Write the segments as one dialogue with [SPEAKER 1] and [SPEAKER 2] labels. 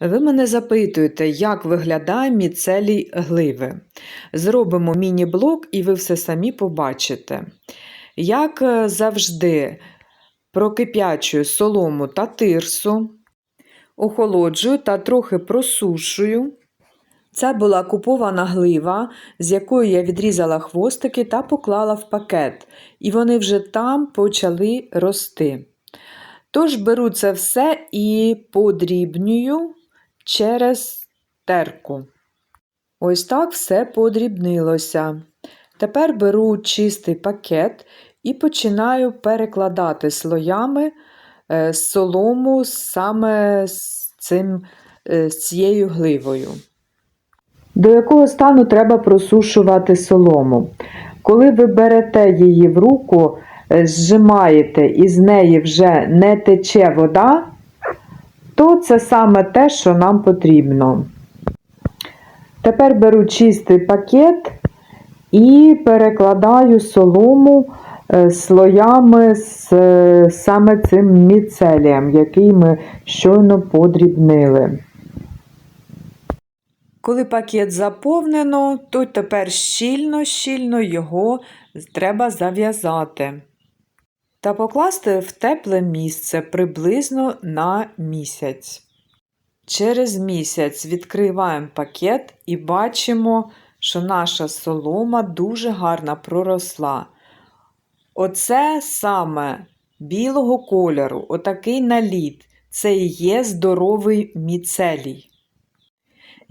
[SPEAKER 1] Ви мене запитуєте, як виглядає міцелій гливи. Зробимо міні-блок і ви все самі побачите. Як е, завжди, прокип'ячую солому та тирсу, охолоджую та трохи просушую. Це була купована глива, з якої я відрізала хвостики та поклала в пакет, і вони вже там почали рости. Тож беру це все і подрібнюю через терку. Ось так все подрібнилося. Тепер беру чистий пакет і починаю перекладати слоями е, солому саме з, цим, е, з цією гливою. До якого стану треба просушувати солому? Коли ви берете її в руку, е, зжимаєте і з неї вже не тече вода, то це саме те, що нам потрібно. Тепер беру чистий пакет і перекладаю солому е, слоями з е, саме цим міцелієм, який ми щойно подрібнили. Коли пакет заповнено, то тепер щільно-щільно його треба зав'язати та покласти в тепле місце приблизно на місяць. Через місяць відкриваємо пакет і бачимо, що наша солома дуже гарно проросла. Оце саме білого кольору, отакий наліт, це і є здоровий міцелій.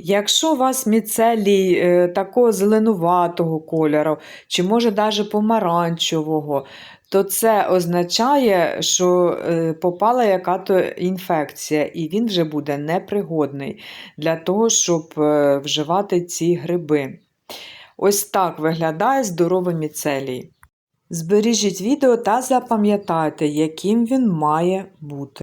[SPEAKER 1] Якщо у вас міцелій е, такого зеленуватого кольору, чи може навіть помаранчевого, то це означає, що е, попала яка-то інфекція, і він вже буде непригодний для того, щоб е, вживати ці гриби. Ось так виглядає здоровий міцелій. Збережіть відео та запам'ятайте, яким він має бути.